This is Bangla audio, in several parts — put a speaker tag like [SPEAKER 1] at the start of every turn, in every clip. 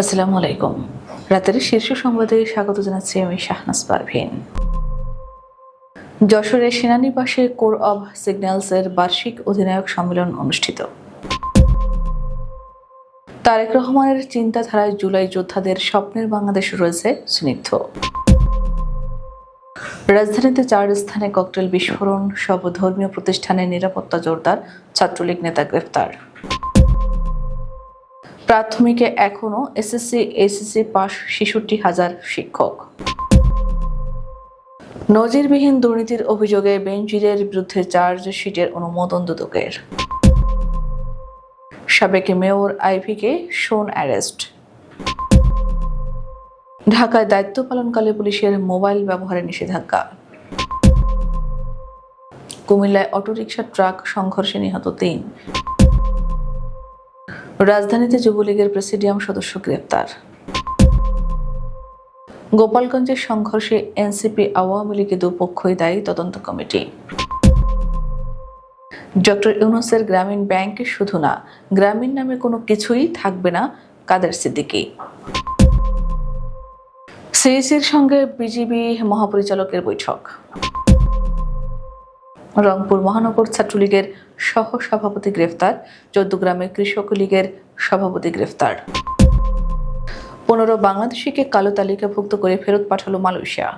[SPEAKER 1] আসসালামু আলাইকুম। রাতের শীর্ষ সংবাদে স্বাগত জানাচ্ছি আমি শাহনাজ পারভিন। যশোরের সেনানিবাসে কোর অব সিগন্যালসের বার্ষিক অধিনায়ক সম্মেলন অনুষ্ঠিত। তারেক রহমানের চিন্তাধারায় জুলাই যোদ্ধাদের স্বপ্নের বাংলাদেশ রয়েছে স্নিগ্ধ। রাজধানীতে চার স্থানে ককটেল বিস্ফোরণ সব ধর্মীয় প্রতিষ্ঠানের নিরাপত্তা জোরদার, ছাত্রলীগ নেতা গ্রেফতার প্রাথমিকে এখনও এসএসসি এসএসসি পাস ছেষট্টি হাজার শিক্ষক। নজিরবিহীন দুর্নীতির অভিযোগে বেঞ্জিরের বিরুদ্ধে চার্জশিটের অনুমোদন দুদকের। সাবেক মেয়র আইভিকে শোন অ্যারেস্ট। ঢাকায় দায়িত্ব পালনকালে পুলিশের মোবাইল ব্যবহারে নিষেধাজ্ঞা। কুমিল্লায় অটোরিকশা ট্রাক সংঘর্ষে নিহত তিন। রাজধানীতে যুবলীগের প্রেসিডিয়াম সদস্য গ্রেপ্তার। গোপালগঞ্জের সংঘর্ষে এনসিপি আওয়ামী লীগের দুপক্ষই দায়ী তদন্ত কমিটি। ডক্টর ইউনুসের গ্রামীণ ব্যাংক শুধু না, গ্রামীণ নামে কোনো কিছুই থাকবে না কাদের সিদ্দিকী। সিইসির সঙ্গে বিজিবি মহাপরিচালকের বৈঠক। রংপুর মহানগর ছাত্রলীগের সহ সভাপতি গ্রেফতার চৌদ্দগ্রামে কৃষক লীগের সভাপতি গ্রেফতার। পনেরো বাংলাদেশিকে কালো তালিকাভুক্ত করে ফেরত পাঠালো মালয়েশিয়া।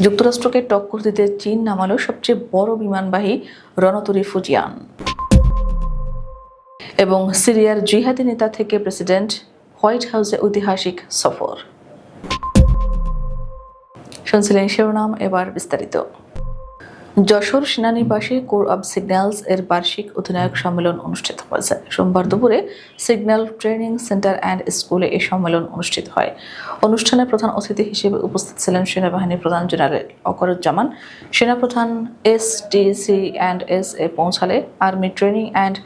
[SPEAKER 1] যুক্তরাষ্ট্রকে টক্কর দিতে চীন নামালো সবচেয়ে বড় বিমানবাহী রণতরী ফুজিয়ান। এবং সিরিয়ার জিহাদি নেতা থেকে প্রেসিডেন্ট হোয়াইট হাউসে ঐতিহাসিক সফর। শুনছিলেন শিরোনাম এবার বিস্তারিত। যশোর সেনানিবাসে কোর অব সিগন্যালস এর বার্ষিক অধিনায়ক সম্মেলন অনুষ্ঠিত হয়েছে। সোমবার দুপুরে সিগন্যাল ট্রেনিং সেন্টার অ্যান্ড স্কুলে এই সম্মেলন অনুষ্ঠিত হয়। অনুষ্ঠানে প্রধান অতিথি হিসেবে উপস্থিত ছিলেন সেনাবাহিনীর প্রধান জেনারেল অকরুজ্জামান, সেনাপ্রধান S T C and S A পৌঁছালে আর্মি ট্রেনিং অ্যান্ড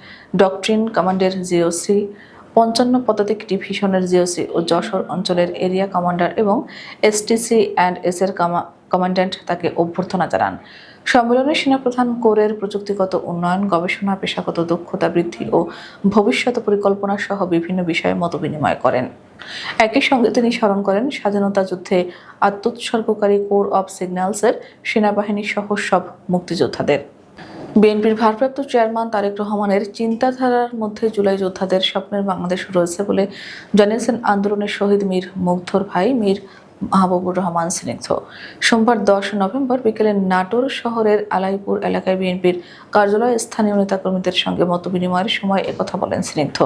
[SPEAKER 1] ডকট্রিন কমান্ডের জিওসি পঞ্চান্ন পদাতিক ডিভিশনের জিওসি ও যশোর অঞ্চলের এরিয়া কমান্ডার এবং এসটিসি অ্যান্ড এস এর কমান্ড্যান্ট তাকে অভ্যর্থনা জানান। সম্মেলনে সেনাপ্রধান কোরের প্রযুক্তিগত উন্নয়ন, গবেষণা, পেশাগত দক্ষতা বৃদ্ধি ও ভবিষ্যৎ পরিকল্পনা সহ বিভিন্ন বিষয়ে মত বিনিময় করেন। একই সঙ্গে তিনি স্মরণ করেন, স্বাধীনতা যুদ্ধে আত্মোৎসর্গকারী কোর অব সিগন্যালসের সেনাবাহিনী সহ সব মুক্তিযোদ্ধাদের। বিএনপির ভারপ্রাপ্ত চেয়ারম্যান তারেক রহমানের চিন্তাধারার মধ্যে জুলাই যোদ্ধাদের স্বপ্নের বাংলাদেশ রয়েছে বলে জানিয়েছেন আন্দোলনের শহীদ মীর মুগ্ধর ভাই মীর মাহবুবুর রহমান স্নিগ্ধ সোমবার দশ নভেম্বর বিকেলে নাটোর শহরের আলাইপুর এলাকায় বিএনপির কার্যালয়ে স্থানীয় নেতাকর্মীদের সঙ্গে মতবিনিময়ের সময় একথা বলেন স্নিগ্ধ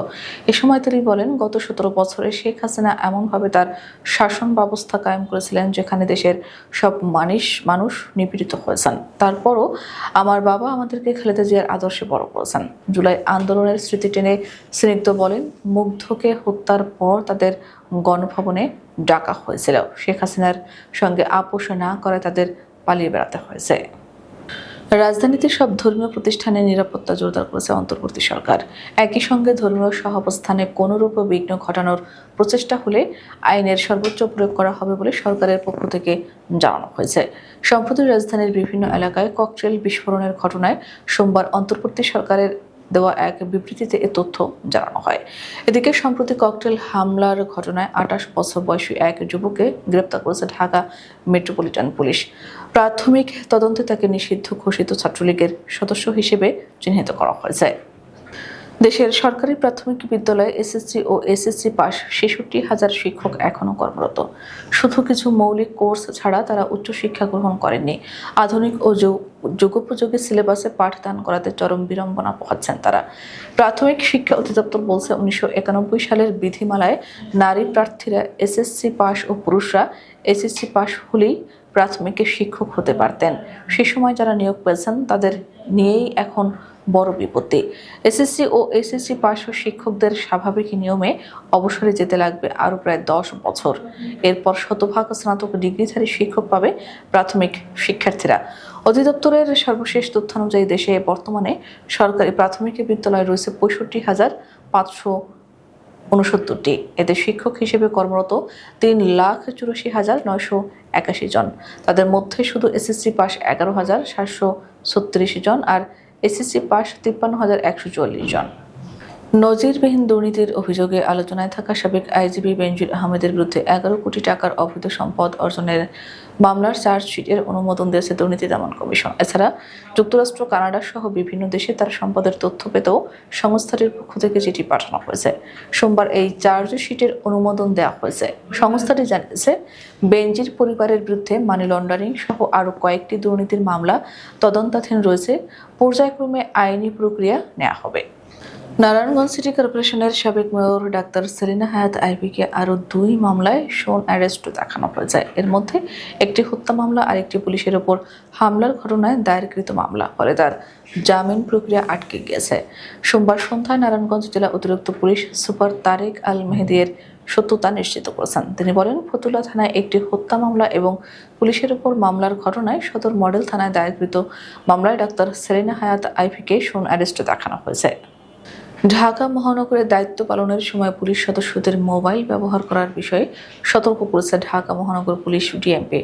[SPEAKER 1] এ সময় তিনি বলেন, গত সতেরো বছরে শেখ হাসিনা এমনভাবে তার শাসন ব্যবস্থা কায়েম করেছিলেন যেখানে দেশের সব মানুষ মানুষ নিপীড়িত হয়েছেন। তারপরও আমার বাবা আমাদেরকে খালেদা জিয়ার আদর্শে বড় করেছেন। জুলাই আন্দোলনের স্মৃতি টেনে স্নিগ্ধ বলেন, মুগ্ধকে হত্যার পর তাদের গণভবনে ডাকা হয়েছিল। শেখ হাসিনার সঙ্গে আপোষ না করে তাদের পালিয়ে বেড়াতে হয়েছে। রাজধানীতে সব ধর্মীয় প্রতিষ্ঠানের নিরাপত্তা জোরদার করেছে অন্তর্বর্তী সরকার। একই সঙ্গে ধর্মীয় সহাবস্থানে কোনোরূপ বিঘ্ন ঘটানোর প্রচেষ্টা হলে আইনের সর্বোচ্চ প্রয়োগ করা হবে বলে সরকারের পক্ষ থেকে জানানো হয়েছে। সম্প্রতি রাজধানীর বিভিন্ন এলাকায় ককটেল বিস্ফোরণের ঘটনায় সোমবার অন্তর্বর্তী সরকারের দেওয়া এক বিবৃতিতে এ তথ্য জানানো হয়। এদিকে সম্প্রতি ককটেল হামলার ঘটনায় আঠাশ বছর বয়সী এক যুবককে গ্রেপ্তার করেছে ঢাকা মেট্রোপলিটন পুলিশ। প্রাথমিক তদন্তে তাকে নিষিদ্ধ ঘোষিত ছাত্রলীগের সদস্য হিসেবে চিহ্নিত করা হয়েছে। দেশের সরকারি প্রাথমিক বিদ্যালয়ে এসএসসি ও এসএসসি পাস ছেষট্টি হাজার শিক্ষক এখনও কর্মরত। শুধু কিছু মৌলিক কোর্স ছাড়া তারা উচ্চশিক্ষা গ্রহণ করেননি। আধুনিক ও যুগোপযোগী সিলেবাসে পাঠদান করাতে চরম বিড়ম্বনা পোহাচ্ছেন তারা। প্রাথমিক শিক্ষা অধিদপ্তর বলছে, উনিশশো একানব্বই সালের বিধিমালায় নারী প্রার্থীরা এসএসসি পাস ও পুরুষরা এসএসসি পাস হলেই প্রাথমিকে শিক্ষক হতে পারতেন। সে সময় যারা নিয়োগ পেয়েছেন, তাদের নিয়েই এখন বড় বিপত্তি। এসএসসি ও এসএসসি পাশ শিক্ষকদের স্বাভাবিক নিয়মে অবসরে যেতে লাগবে আরও প্রায় দশ বছর। এরপর শতভাগ স্নাতক ডিগ্রিধারী শিক্ষক পাবে প্রাথমিক শিক্ষার্থীরা। অধিদপ্তরের সর্বশেষ তথ্য অনুযায়ী দেশে বর্তমানে সরকারি প্রাথমিক বিদ্যালয় রয়েছে পঁয়ষট্টি হাজার পাঁচশো উনসত্তরটি। এতে শিক্ষক হিসেবে কর্মরত তিন লাখ চুরাশি হাজার নয়শো একাশি জন। তাদের মধ্যে শুধু এসএসসি পাস এগারো হাজার সাতশো ছত্রিশ জন আর এসএসসি পাস তিপ্পান্ন হাজার একশো চল্লিশ জন। নজিরবিহীন দুর্নীতির অভিযোগে আলোচনায় থাকা সাবেক আইজিবি বেনজির আহমেদের বিরুদ্ধে এগারো কোটি টাকার অবৈধ সম্পদ অর্জনের মামলার চার্জশিটের অনুমোদন দিয়েছে দুর্নীতি দমন কমিশন। এছাড়া যুক্তরাষ্ট্র, কানাডা সহ বিভিন্ন দেশে তার সম্পদের তথ্য পেতেও সংস্থাটির পক্ষ থেকে চিঠি পাঠানো হয়েছে। সোমবার এই চার্জশিটের অনুমোদন দেওয়া হয়েছে। সংস্থাটি জানিয়েছে, বেনজির পরিবারের বিরুদ্ধে মানি লন্ডারিং সহ আরও কয়েকটি দুর্নীতির মামলা তদন্তাধীন রয়েছে। পর্যায়ক্রমে আইনি প্রক্রিয়া নেওয়া হবে। নারায়ণগঞ্জ সিটি কর্পোরেশনের সাবেক মেয়র ডাক্তার সেলিনা হায়াত আইবিকে আরও দুই মামলায় সোন অ্যারেস্ট দেখানো হয়েছে। এর মধ্যে একটি হত্যা মামলা আর একটি পুলিশের ওপর হামলার ঘটনায় দায়েরকৃত মামলা ফলে তার জামিন প্রক্রিয়া আটকে গিয়েছে। সোমবার সন্ধ্যায় নারায়ণগঞ্জ জেলা অতিরিক্ত পুলিশ সুপার তারেক আল মেহেদিয়ের সত্যতা নিশ্চিত করেছেন। তিনি বলেন, ফতুল্লা থানায় একটি হত্যা মামলা এবং পুলিশের ওপর মামলার ঘটনায় সদর মডেল থানায় দায়েরকৃত মামলায় ডাক্তার সেলিনা হায়াত আইভিকে সোন অ্যারেস্ট দেখানো হয়েছে। ঢাকা মহানগরের দায়িত্ব পালনের সময় পুলিশ সদস্যদের মোবাইল ব্যবহার করার বিষয়ে সতর্ক করেছে ঢাকা মহানগর পুলিশ ডিএমপি।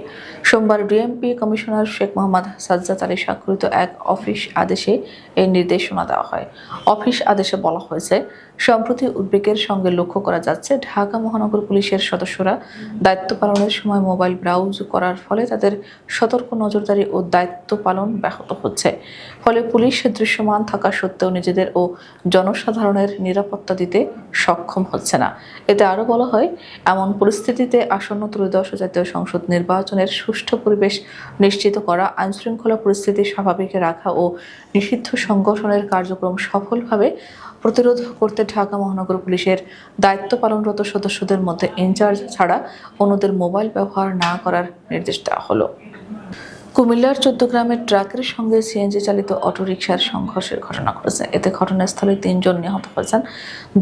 [SPEAKER 1] সোমবার ডিএমপি কমিশনার শেখ মোহাম্মদ সাজ্জাদ আলী স্বাক্ষরিত এক অফিস আদেশে এই নির্দেশনা দেওয়া হয়। অফিস আদেশে বলা হয়েছে সম্প্রতি উদ্বেগের সঙ্গে লক্ষ্য করা যাচ্ছে, ঢাকা মহানগর পুলিশের সদস্যরা দায়িত্ব পালনের সময় মোবাইল ব্রাউজ করার ফলে তাদের সতর্ক নজরদারি ও দায়িত্ব পালন ব্যাহত হচ্ছে। ফলে পুলিশ দৃশ্যমান থাকা সত্ত্বেও নিজেদের ও জনসাধারণের নিরাপত্তা দিতে সক্ষম হচ্ছে না। এতে আরও বলা হয়, এমন পরিস্থিতিতে আসন্ন ত্রয়োদশ জাতীয় সংসদ নির্বাচনের সুষ্ঠু পরিবেশ নিশ্চিত করা, আইনশৃঙ্খলা পরিস্থিতি স্বাভাবিক রাখা ও নিষিদ্ধ সংগঠনের কার্যক্রম সফলভাবে প্রতিরোধ করতে ঢাকা মহানগর পুলিশের দায়িত্ব পালনরত সদস্যদের মধ্যে ইনচার্জ ছাড়া অন্যদের মোবাইল ব্যবহার না করার নির্দেশ দেওয়া হলো। কুমিল্লার চোদ্দ গ্রামের ট্রাকের সঙ্গে সিএনজি চালিত অটোরিকশার সংঘর্ষের ঘটনা ঘটেছে। এতে ঘটনাস্থলে তিনজন নিহত হয়েছেন।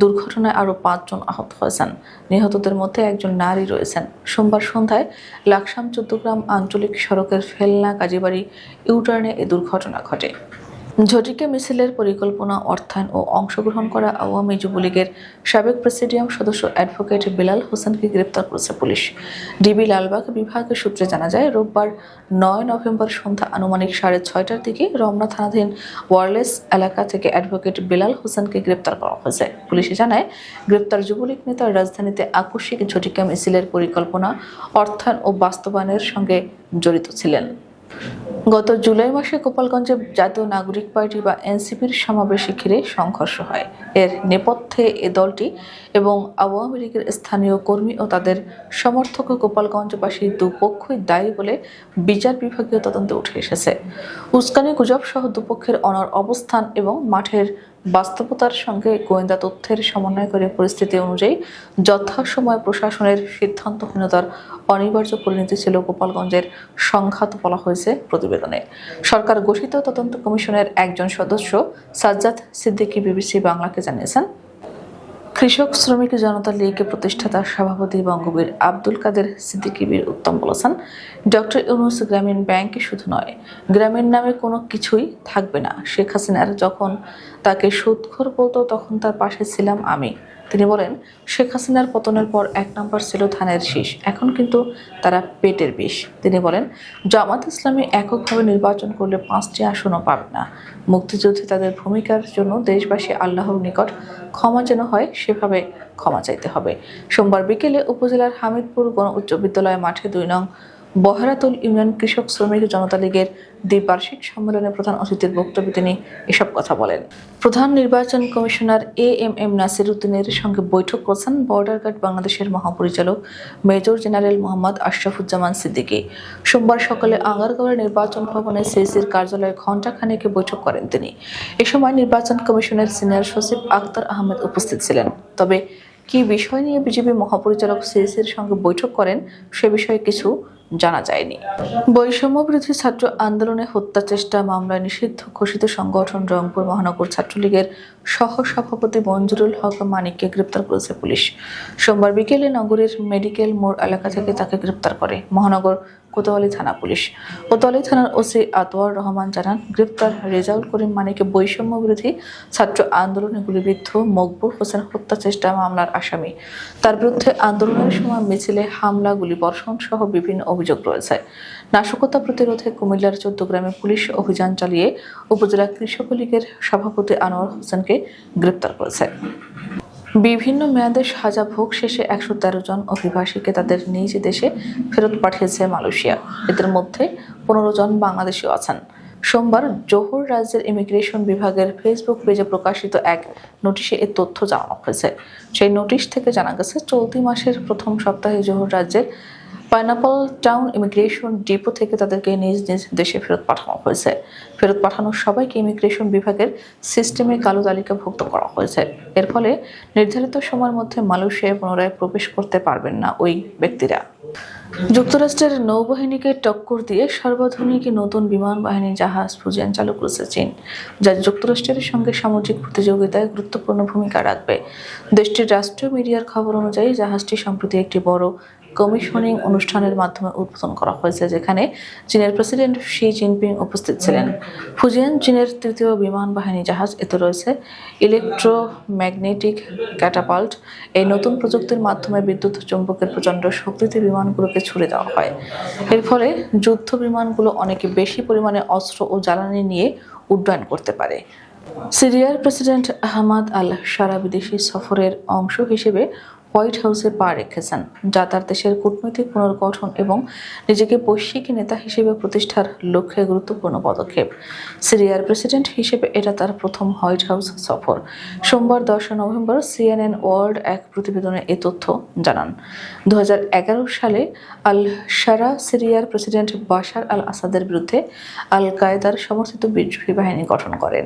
[SPEAKER 1] দুর্ঘটনায় আরও পাঁচজন আহত হয়েছেন। নিহতদের মধ্যে একজন নারী রয়েছেন। সোমবার সন্ধ্যায় লাকসাম চোদ্দগ্রাম আঞ্চলিক সড়কের ফেলনা কাজীবাড়ি ইউটার্নে এ দুর্ঘটনা ঘটে। ঝটিকা মিছিলের পরিকল্পনা, অর্থায়ন ও অংশগ্রহণ করা আওয়ামী যুবলীগের সাবেক প্রেসিডিয়াম সদস্য অ্যাডভোকেট বিলাল হোসেনকে গ্রেপ্তার করেছে পুলিশ। ডিবি লালবাগ বিভাগের সূত্রে জানা যায়, রোববার নয় নভেম্বর সন্ধ্যা আনুমানিক সাড়ে ছয়টার দিকে রমনা থানাধীন ওয়ারলেস এলাকা থেকে অ্যাডভোকেট বিলাল হোসেনকে গ্রেপ্তার করা হয়েছে। পুলিশে জানায়, গ্রেপ্তার যুবলীগ নেতা রাজধানীতে আকস্মিক ঝটিকা মিছিলের পরিকল্পনা, অর্থায়ন ও বাস্তবায়নের সঙ্গে জড়িত ছিলেন। গত জুলাই মাসে গোপালগঞ্জে জাতীয় নাগরিক পার্টি বা এনসিপির সমাবেশে ঘিরে সংঘর্ষ হয়। এর নেপথ্যে এ দলটি এবং আওয়ামী লীগের স্থানীয় কর্মী ও তাদের সমর্থক গোপালগঞ্জবাসী দুপক্ষই দায়ী বলে বিচার বিভাগীয় তদন্তে উঠে এসেছে। উস্কানি গুজব সহ দুপক্ষের অনর অবস্থান এবং মাঠের বাস্তবতার সঙ্গে গোয়েন্দা তথ্যের সমন্বয় করে পরিস্থিতি অনুযায়ী যথাসময় প্রশাসনের সিদ্ধান্তহীনতার অনিবার্য পরিণতি ছিল গোপালগঞ্জের সংঘাত বলা হয়েছে প্রতিবেদনে। সরকার গঠিত তদন্ত কমিশনের একজন সদস্য সাজ্জাদ সিদ্দিকী বিবিসি বাংলাকে জানিয়েছেন কৃষক, শ্রমিক, জনতা লীগ প্রতিষ্ঠাতা সভাপতি বঙ্গবীর আব্দুল কাদের সিদ্দিকিবির উত্তম বলেছেন, ডক্টর ইউনুস গ্রামীণ ব্যাংকে শুধু নয়, গ্রামীণ নামে কোনো কিছুই থাকবে না। শেখ হাসিনার যখন তাকে সুদখোর বলতো, তখন তার পাশে ছিলাম আমি। তিনি বলেন, শেখ হাসিনার পতনের পর এক নম্বর ছিল ধানের শীষ, এখন কিন্তু তারা পেটের বিষ। তিনি বলেন, জামাত ইসলামী এককভাবে নির্বাচন করলে পাঁচটি আসনও পাবে না। মুক্তিযুদ্ধে তাদের ভূমিকার জন্য দেশবাসী আল্লাহর নিকট ক্ষমা যেন হয়, সেভাবে ক্ষমা চাইতে হবে। সোমবার বিকেলে উপজেলার হামিদপুর গণ উচ্চ বিদ্যালয় মাঠে দুই নং বহরাতুল ইউনিয়ন কৃষক শ্রমিক জনতা লীগের দ্বিবার্ষিক সম্মেলনে প্রধান অতিথির বক্তব্যে তিনি এসব কথা বলেন। প্রধান নির্বাচন commissioner A M M Nasir উদ্দিনের সঙ্গে বৈঠক করেছেন বর্ডার গার্ড বাংলাদেশের মহাপরিচালক মেজর জেনারেল মোহাম্মদ আশরাফুজ্জামান সিদ্দিকী। সোমবার সকালে আঙ্গারগাঁওয়ের নির্বাচন ভবনে সিসির কার্যালয়ে ঘণ্টাখানেকে বৈঠক করেন তিনি। এ সময় নির্বাচন কমিশনের সিনিয়র সচিব আক্তার আহমেদ উপস্থিত ছিলেন। তবে কি বিষয় নিয়ে বিজেপি মহাপরিচালক সিএসির সঙ্গে বৈঠক করেন সে বিষয়ে কিছু জানা যায়নি। বৈষম্য বিরোধী ছাত্র আন্দোলনে হত্যা চেষ্টা মামলায় নিষিদ্ধ ঘোষিত সংগঠন রংপুর মহানগর ছাত্রলীগের সহ সভাপতি মঞ্জুরুল হক মানিককে গ্রেপ্তার করেছে পুলিশ। সোমবার বিকেলে নগরের মেডিকেল মোড় এলাকা থেকে তাকে গ্রেপ্তার করে মহানগর কোতোয়ালি থানা পুলিশ। কোতোয়ালি থানার ওসি আতোয়ার রহমান জানান, গ্রেপ্তার রেজাউল করিম মানিকে বৈষম্য বিরোধী ছাত্র আন্দোলনে গুলিবিদ্ধ মকবুল হোসেন হত্যা চেষ্টা মামলার আসামি। তার বিরুদ্ধে আন্দোলনের সময় মিছিলে হামলা, গুলিবর্ষণ সহ বিভিন্ন অভিযোগ রয়েছে। নাশকতা প্রতিরোধে কুমিল্লার চোদ্দ গ্রামে পুলিশ অভিযান চালিয়ে উপজেলা কৃষক লীগের সভাপতি আনোয়ার হোসেনকে গ্রেপ্তার করেছে। বিভিন্ন মেয়াদে সাজা ভোগ শেষে একশো তেরো জন অভিবাসীকে তাদের নিজ দেশে ফেরত পাঠিয়েছে মালয়েশিয়া। এদের মধ্যে পনেরো জন বাংলাদেশিও আছেন। সোমবার জোহর রাজ্যের ইমিগ্রেশন বিভাগের ফেসবুক পেজে প্রকাশিত এক নোটিশে এ তথ্য জানানো হয়েছে। সেই নোটিশ থেকে জানা গেছে, চলতি মাসের প্রথম সপ্তাহে জোহর রাজ্যের পাইনাপল টাউন ইমিগ্রেশন ডিপো থেকে তাদেরকে নিজ নিজ দেশে ফেরত পাঠানো হয়েছে। ফেরত পাঠানো সবাইকে ইমিগ্রেশন বিভাগের সিস্টেমে কালো তালিকাভুক্ত করা হয়েছে। এর ফলে নির্ধারিত সময়ের মধ্যে মালয়েশিয়ায় পুনরায় প্রবেশ করতে পারবেন না ওই ব্যক্তিরা। যুক্তরাষ্ট্রের নৌবাহিনীকে টক্কর দিয়ে সর্বাধুনিক নতুন বিমান বাহিনী জাহাজ ফুজিয়ান চালু করেছে চীন, যা যুক্তরাষ্ট্রের সঙ্গে সামুদ্রিক প্রতিযোগিতায় গুরুত্বপূর্ণ ভূমিকা রাখবে। দেশটির রাষ্ট্রীয় মিডিয়ার খবর অনুযায়ী জাহাজটি সম্প্রতি একটি বড় কমিশনিং অনুষ্ঠানের মাধ্যমে উদ্বোধন করা হয়েছে, যেখানে চীনের প্রেসিডেন্ট শি জিনপিং উপস্থিত ছিলেন। ফুজিয়ান চীনের তৃতীয় বিমান বাহিনী জাহাজ, এতে রয়েছে ইলেকট্রোম্যাগনেটিক ক্যাটাপাল্ট। এই নতুন প্রযুক্তির মাধ্যমে বিদ্যুৎ চুম্বকের প্রচণ্ড শক্তিতে বিমানগুলোকে ছুড়ে দেওয়া হয়। এর ফলে যুদ্ধ বিমানগুলো অনেক বেশি পরিমাণে অস্ত্র ও জ্বালানি নিয়ে উড্ডয়ন করতে পারে। সিরিয়ার প্রেসিডেন্ট আহমাদ আল সারা বিদেশি সফরের অংশ হিসেবে হোয়াইট হাউসে পা রেখেছেন। যা তার দেশের কূটনৈতিক পুনর্গঠন এবং নিজেকে বৈশ্বিক নেতা হিসেবে প্রতিষ্ঠার লক্ষ্যে গুরুত্বপূর্ণ পদক্ষেপ। সিরিয়ার প্রেসিডেন্ট হিসেবে এটা তার প্রথম হোয়াইট হাউস সফর। সোমবার দশই নভেম্বর সিএনএন ওয়ার্ল্ড এক প্রতিবেদনে এ তথ্য জানান। দু হাজার এগারো সালে আল সারা সিরিয়ার প্রেসিডেন্ট বাশার আল আসাদের বিরুদ্ধে আল কায়েদার সমর্থিত বিদ্রোহী বাহিনী গঠন করেন।